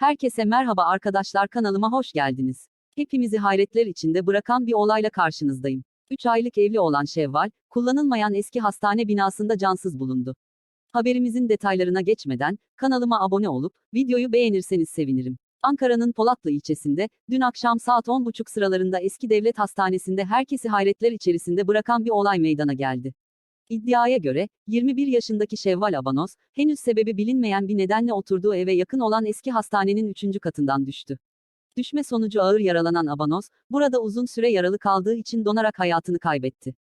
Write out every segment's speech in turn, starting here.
Herkese merhaba arkadaşlar kanalıma hoş geldiniz. Hepimizi hayretler içinde bırakan bir olayla karşınızdayım. 3 aylık evli olan Şevval, kullanılmayan eski hastane binasında cansız bulundu. Haberimizin detaylarına geçmeden, kanalıma abone olup, videoyu beğenirseniz sevinirim. Ankara'nın Polatlı ilçesinde, dün akşam saat 10.30 sıralarında eski devlet hastanesinde herkesi hayretler içerisinde bırakan bir olay meydana geldi. İddiaya göre, 21 yaşındaki Şevval Abanos, henüz sebebi bilinmeyen bir nedenle oturduğu eve yakın olan eski hastanenin 3. katından düştü. Düşme sonucu ağır yaralanan Abanos, burada uzun süre yaralı kaldığı için donarak hayatını kaybetti.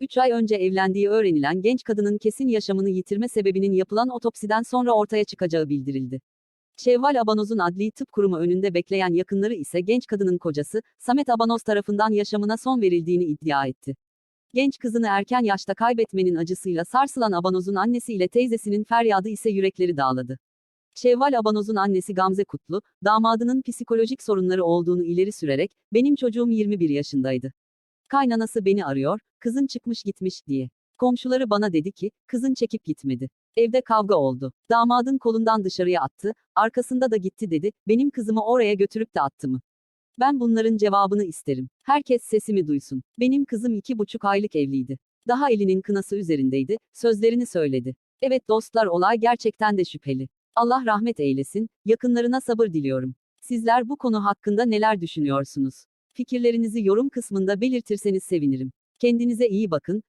3 ay önce evlendiği öğrenilen genç kadının kesin yaşamını yitirme sebebinin yapılan otopsiden sonra ortaya çıkacağı bildirildi. Şevval Abanoz'un adli tıp kurumu önünde bekleyen yakınları ise genç kadının kocası, Samet Abanoz tarafından yaşamına son verildiğini iddia etti. Genç kızını erken yaşta kaybetmenin acısıyla sarsılan Abanoz'un annesi ile teyzesinin feryadı ise yürekleri dağladı. Şevval Abanoz'un annesi Gamze Kutlu, damadının psikolojik sorunları olduğunu ileri sürerek, benim çocuğum 21 yaşındaydı. Kaynanası beni arıyor, kızın çıkmış gitmiş diye. Komşuları bana dedi ki, kızın çekip gitmedi. Evde kavga oldu. Damadın kolundan dışarıya attı, arkasında da gitti dedi, benim kızımı oraya götürüp de attı mı? Ben bunların cevabını isterim. Herkes sesimi duysun. Benim kızım iki buçuk aylık evliydi. Daha elinin kınası üzerindeydi, sözlerini söyledi. Evet dostlar olay gerçekten de şüpheli. Allah rahmet eylesin, yakınlarına sabır diliyorum. Sizler bu konu hakkında neler düşünüyorsunuz? Fikirlerinizi yorum kısmında belirtirseniz sevinirim. Kendinize iyi bakın,